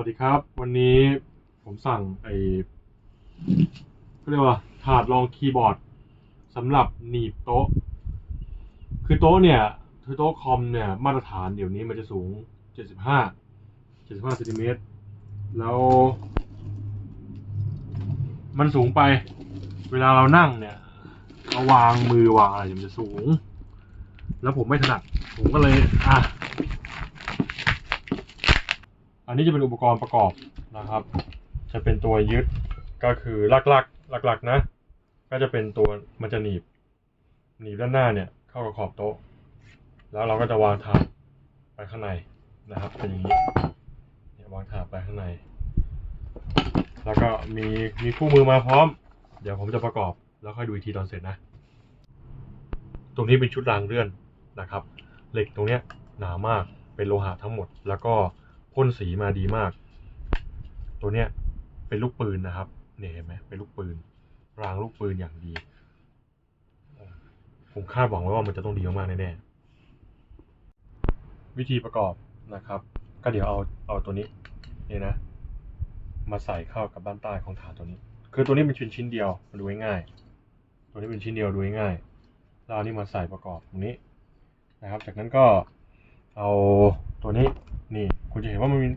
วัสดีครับ วันนี้ผมสั่งไอเขาเรียกว่าถาดรองคีย์บอร์ดสำหรับหนีบโต๊ะ คือโต๊ะเนี่ยคือโต๊ะคอมเนี่ยมาตรฐานเดี๋ยวนี้มันจะสูง 75 75เซนติเมตรแล้ว มันสูงไป เวลาเรานั่งเนี่ยเราวางมือวางอะไรมันจะสูง แล้วผมไม่ถนัด ผมก็เลยอะ อันนี้จะเป็นอุปกรณ์ประกอบนะครับ จะเป็นตัวยึดก็คือลักๆหลักๆนะ ก็จะเป็นตัวมันจะหนีบ หนีบด้านหน้าเนี่ยเข้ากับขอบโต๊ะ แล้วเราก็จะวางถาดไปข้างในนะครับ เป็นอย่างนี้เนี่ยวางถาดไปข้างใน แล้วก็มีมีคู่มือมาพร้อม เดี๋ยวผมจะประกอบ แล้วค่อยดูอีกทีตอนเสร็จนะ ตรงนี้เป็นชุดรางเลื่อนนะครับ เหล็กตรงเนี้ยหนามากเป็นโลหะทั้งหมดแล้วก็ พ่นสีมาดีมาก ตัวเนี้ยเป็นลูกปืนนะครับเนี่ยเห็นไหมเป็นลูกปืน รางลูกปืนอย่างดี ผมคาดหวังไว้ว่ามันจะต้องดีมากแน่ๆวิธีประกอบนะครับ ก็เดี๋ยวเอาเอาตัวนี้นี่นะ มาใส่เข้ากับด้านใต้ของฐานตัวนี้ คือตัวนี้เป็นชิ้นชิ้นเดียวมันดูง่ายๆตัวนี้เป็นชิ้นเดียวดูง่ายๆเอานี่มาใส่ประกอบตรงนี้นะครับ จากนั้นก็ เอาตัวนี้นี่คุณจะเห็นว่ามันมี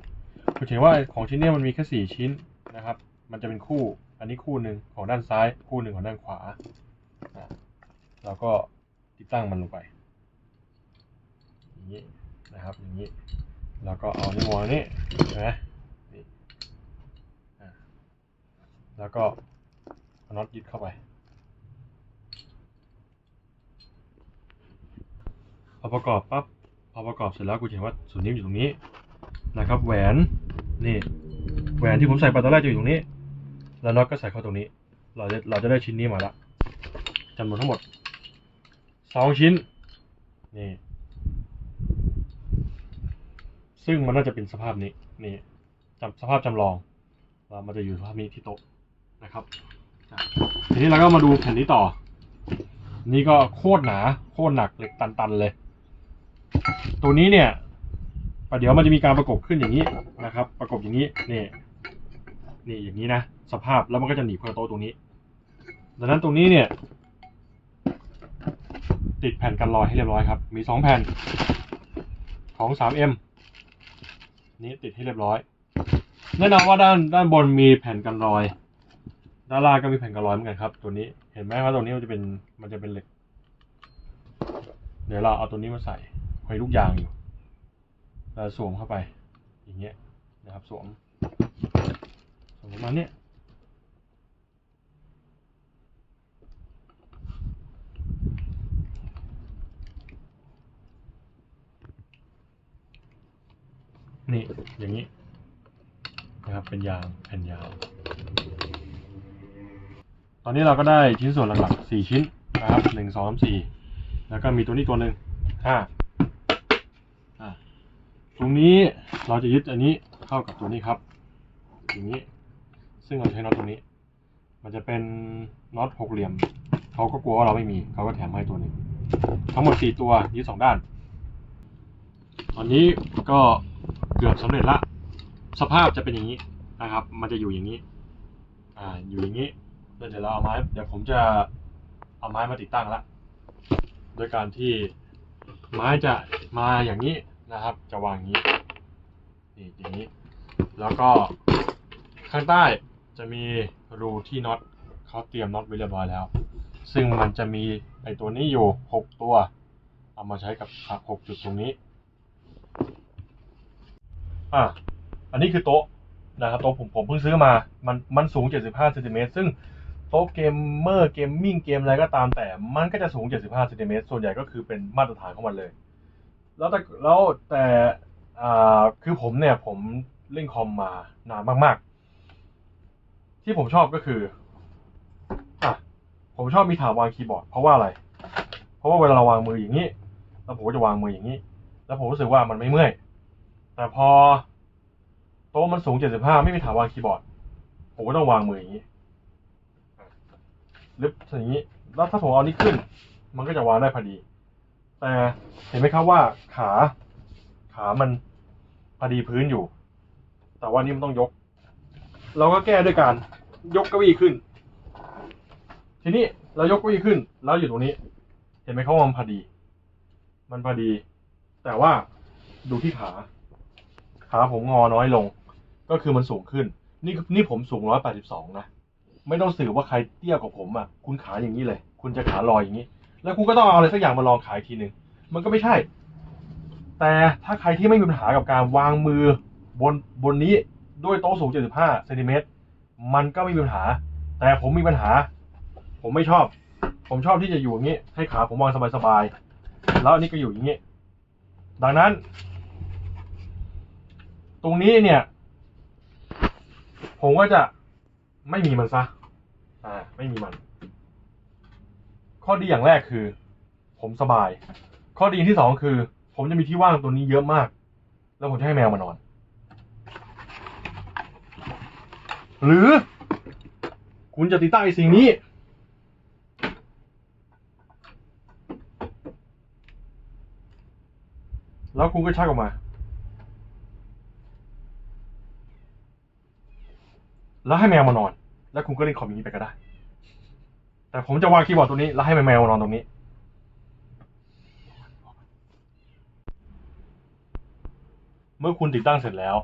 คุณจะเห็นว่าของชิ้นเนี้ยมันมีแค่สี่ชิ้นนะครับ มันจะเป็นคู่ อันนี้คู่หนึ่งของด้านซ้าย คู่หนึ่งของด้านขวาอะเราก็ติดตั้งมันลงไป อย่างนี้นะครับ อย่างนี้ แล้วก็เอานิ้ววางนี่เห็นไหมนี่อะแล้วก็เอาน็อตยึดเข้าไปพอประกอบปั๊บ พอประกอบเสร็จแล้วกูจะเห็นว่าส่วนนี้อยู่ตรงนี้นะครับ แหวนนี่แหวนที่ผมใส่ไปตอนแรกจะอยู่ตรงนี้ แล้วน็อตก็ใส่เข้าตรงนี้ เราจะเราจะได้ชิ้นนี้มาละจำนวนทั้งหมดสองชิ้นนี่ซึ่งมันน่าจะเป็นสภาพนี้นี่จำสภาพจำลองว่ามันจะอยู่สภาพนี้ที่โต๊ะนะครับทีนี้เราก็มาดูแผ่นนี้ต่อ นี่ก็โคตรหนาโคตรหนักเหล็กตันๆเลย ตัวนี้เนี่ยประเดี๋ยวมันจะมีการประกบขึ้นอย่างนี้นะครับ ประกบอย่างนี้นี่นี่อย่างนี้นะสภาพแล้วมันก็จะหนีบเข้าโต๊ะตรงนี้ ดังนั้นตรงนี้เนี่ย ติดแผ่นกันรอยให้เรียบร้อยครับ มีสองแผ่นของ 3M นี้ติดให้เรียบร้อยแน่นอนว่าด้านด้านบนมีแผ่นกันรอย ด้านล่างก็มีแผ่นกันรอยเหมือนกันครับ ตัวนี้เห็นไหมว่าตัวนี้มันจะเป็นมันจะเป็นเหล็ก เดี๋ยวเราเอาตัวนี้มาใส่ อยลูกยางอยู่แล้วสวมเข้าไป อย่างเงี้ยนะครับสวมสวมประมาณเนี้ยนี่อย่างนี้นะครับเป็นยางแผ่นยาวตอนนี้เราก็ได้ชิ้นส่วนหลักๆสี่ชิ้นนะครับหนึ่งสองสามสี่แล้วก็มีตัวนี้ตัวหนึ่งห้า ตรงนี้เราจะยึดอันนี้เข้ากับตัวนี้ครับ อย่างนี้ ซึ่งเราใช้น็อตตรงนี้ มันจะเป็นน็อตหกเหลี่ยม เขาก็กลัวว่าเราไม่มี เขาก็แถมให้ตัวหนึ่ง ทั้งหมดสี่ตัวยึดสองด้าน ตอนนี้ก็เกือบสำเร็จละ สภาพจะเป็นอย่างนี้นะครับ มันจะอยู่อย่างนี้ อ่า อยู่อย่างนี้ เดี๋ยวเราเอาไม้ เดี๋ยวผมจะเอาไม้มาติดตั้งละ โดยการที่ไม้จะมาอย่างนี้ นะครับ จะวางอย่างนี้นี่อย่างนี้ แล้วก็ข้างใต้จะมีรูที่น็อตเขาเตรียมน็อตไว้เรียบร้อยแล้ว ซึ่งมันจะมีไอตัวนี้อยู่หกตัว เอามาใช้กับหกจุดตรงนี้อะอันนี้คือโต๊ะนะครับโต๊ะผมผมเพิ่งซื้อมา มันมันสูง 75เซนติเมตรซึ่งโต๊ะเกมเมอร์เกมมิ่งเกมอะไรก็ตามแต่ มันก็จะสูง 75เซนติเมตรส่วนใหญ่ก็คือเป็นมาตรฐานของมันเลย แล้วแต่แล้วแต่อ่าคือผมเนี่ยผมเล่นคอมมานานมาก ๆ ที่ผมชอบก็คืออะผมชอบมีฐาวางคีย์บอร์ด เพราะว่าอะไร เพราะว่าเวลาเราวางมืออย่างนี้ แล้วผมก็จะวางมืออย่างนี้ แล้วผมรู้สึกว่ามันไม่เมื่อย แต่พอโต๊ะมันสูง 75 ไม่มีฐาวางคีย์บอร์ด ผมก็ต้องวางมืออย่างนี้หรืออย่างนี้ แล้วถ้าผมเอานี้ขึ้น มันก็จะวางได้พอดี แต่เห็นไหมครับว่าขาขามันพอดีพื้นอยู่ แต่ว่านี่มันต้องยก เราก็แก้ด้วยการยกเก้าอี้ขึ้น ทีนี้เรายกเก้าอี้ขึ้น แล้วอยู่ตรงนี้ เห็นไหมเขาว่ามันพอดี มันพอดี แต่ว่าดูที่ขา ขาผมงอน้อยลง ก็คือมันสูงขึ้น นี่นี่ผมสูงร้อยแปดสิบสองนะ ไม่ต้องสืบว่าใครเตี้ยกว่าผมอะ คุณขาอย่างนี้เลย คุณจะขาลอยอย่างนี้ แล้วคุณก็ต้องเอาอะไรสักอย่างมาลองขายทีหนึ่งมันก็ไม่ใช่ แต่ถ้าใครที่ไม่มีปัญหากับการวางมือบนบนนี้ด้วยโต๊ะสูง 75เซนติเมตรมันก็ไม่มีปัญหา แต่ผมมีปัญหา ผมไม่ชอบ ผมชอบที่จะอยู่อย่างนี้ ให้ขาผมวางสบายๆ แล้วอันนี้ก็อยู่อย่างนี้ ดังนั้น ตรงนี้เนี่ย ผมก็จะไม่มีมันซะ อ่า ไม่มีมัน ข้อดีอย่างแรกคือ ผมสบาย ข้อดีที่สองคือ ผมจะมีที่ว่างตัวนี้เยอะมาก แล้วผมจะให้แมวมานอน หรือ คุณจะติดตั้งไอ้สิ่งนี้ แล้วคุณก็ชักออกมา แล้วให้แมวมานอน แล้วคุณก็เล่นคอมอย่างนี้ไปก็ได้ แต่ผมจะวางคีย์บอร์ดตัวนี้แล้วให้แมวมานอนตรงนี้ เมื่อคุณติดตั้งเสร็จแล้ว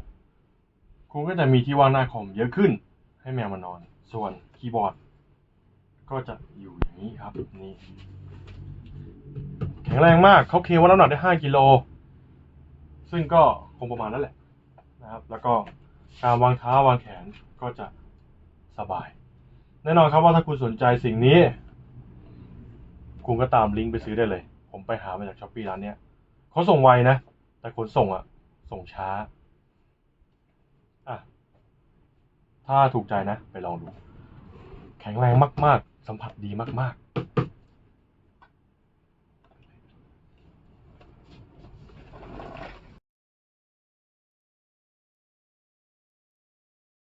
คุณก็จะมีที่ว่างหน้าคอมเยอะขึ้น ให้แมวมานอน ส่วนคีย์บอร์ด ก็จะอยู่อย่างนี้ครับนี่แข็งแรงมากเขาเคลมว่าน้ำหนักได้ 5กิโลซึ่งก็คงประมาณนั้นแหละนะครับ แล้วก็การวางเท้าวางแขนก็จะสบาย แน่นอนครับว่าถ้าคุณสนใจสิ่งนี้ คุณก็ตามลิงก์ไปซื้อได้เลย ผมไปหามาจากช้อปปี้ร้านเนี้ยเขาส่งไวนะ แต่ขนส่งอะส่งช้าอะถ้าถูกใจนะ ไปลองดู แข็งแรงมาก ๆ สัมผัสดีมาก ๆ